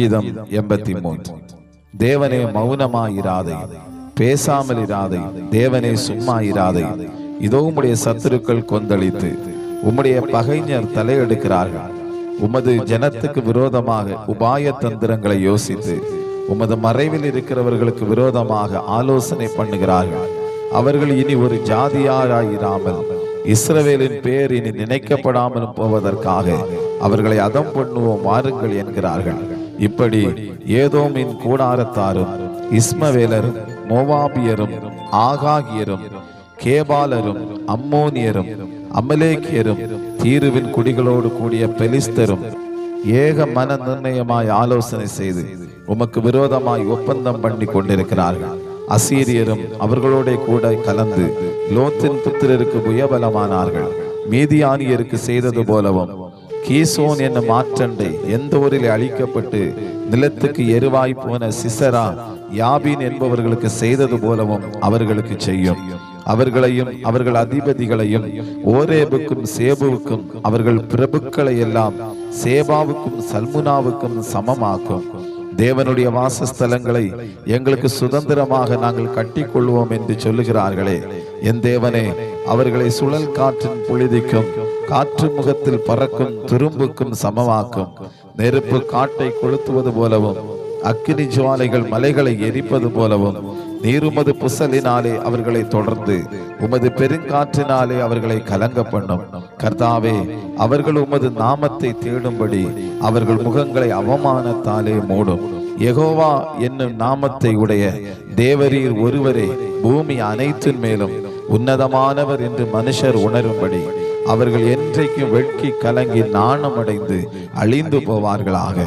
கீதம் எண்பத்தி மூன்று தேவனே மௌனமாயிராதை. பேசாமல் இராதை தேவனே சும்மா இராதை இதோ உம்முடைய சத்துருக்கள் கொந்தளித்து உம்முடைய பகைஞர் தலையெடுக்கிறார்கள். உமது ஜனத்துக்கு விரோதமாக உபாய தந்திரங்களை யோசித்து உமது மறைவில் இருக்கிறவர்களுக்கு விரோதமாக ஆலோசனை பண்ணுகிறார்கள். அவர்கள் இனி ஒரு ஜாதியாராயிராமல் இஸ்ரவேலின் பேர் இனி நினைக்கப்படாமல் போவதற்காக அவர்களை அதம் பண்ணுவோம் வாருங்கள் என்கிறார்கள். இப்படி ஏதோமின் கூடாரத்தாரும் இஸ்மவேலரும் மோவாபியரும் ஆகாகியரும் கேபாலரும் அம்மோனியரும் அமலேக்கியரும் தீருவின் குடிகளோடு கூடிய பெலிஸ்தரும் ஏக மன நிர்ணயமாய் ஆலோசனை செய்து உமக்கு விரோதமாய் ஒப்பந்தம் பண்ணி கொண்டிருக்கிறார்கள். அசீரியரும் அவர்களோட கூட கலந்து லோத்தின் புத்திரருக்கு புயபலமானார்கள் மீதியானியருக்கு செய்தது போலவும் கீசோன் என்னும் மாற்றண்டை எந்த ஊரில் அழிக்கப்பட்டு நிலத்துக்கு எருவாய் போன சிசரா யாபின் என்பவர்களுக்கு செய்தது போலவும் அவர்களுக்கு செய்யும். அவர்களையும் அவர்கள் அதிபதிகளையும் ஓரேபுக்கும் சேபுவுக்கும் அவர்கள் பிரபுக்களை எல்லாம் சேபாவுக்கும் சல்முனாவுக்கும் சமமாக்கும். தேவனுடைய வாசஸ்தலங்களை எங்களுக்கு சுதந்திரமாக நாங்கள் கட்டிக்கொள்வோம் என்று சொல்லுகிறார்களே. என் தேவனே அவர்களை சுழல் காற்றின் புழுதிக்கும் காற்று முகத்தில் பறக்கும் துரும்புக்கும் சமமாக்கும். நெருப்பு காட்டை கொளுத்துவது போலவும் அக்கினி ஜுவாலைகள் மலைகளை எரிப்பது போலவும் நீருமது புசலினாலே அவர்களை தொடர்ந்து உமது பெருங்காற்றினாலே அவர்களை கலங்க பண்ணும். கர்த்தாவே அவர்கள் உமது நாமத்தை தேடும்படி அவர்கள் முகங்களை அவமானத்தாலே மூடும். எகோவா என்னும் நாமத்தை உடைய தேவரீர் ஒருவரே பூமி அனைத்தின் மேலும் உன்னதமானவர் என்று மனுஷர் உணரும்படி அவர்கள் என்றைக்கும் வெட்கி கலங்கி நாணமடைந்து அழிந்து போவார்களாக.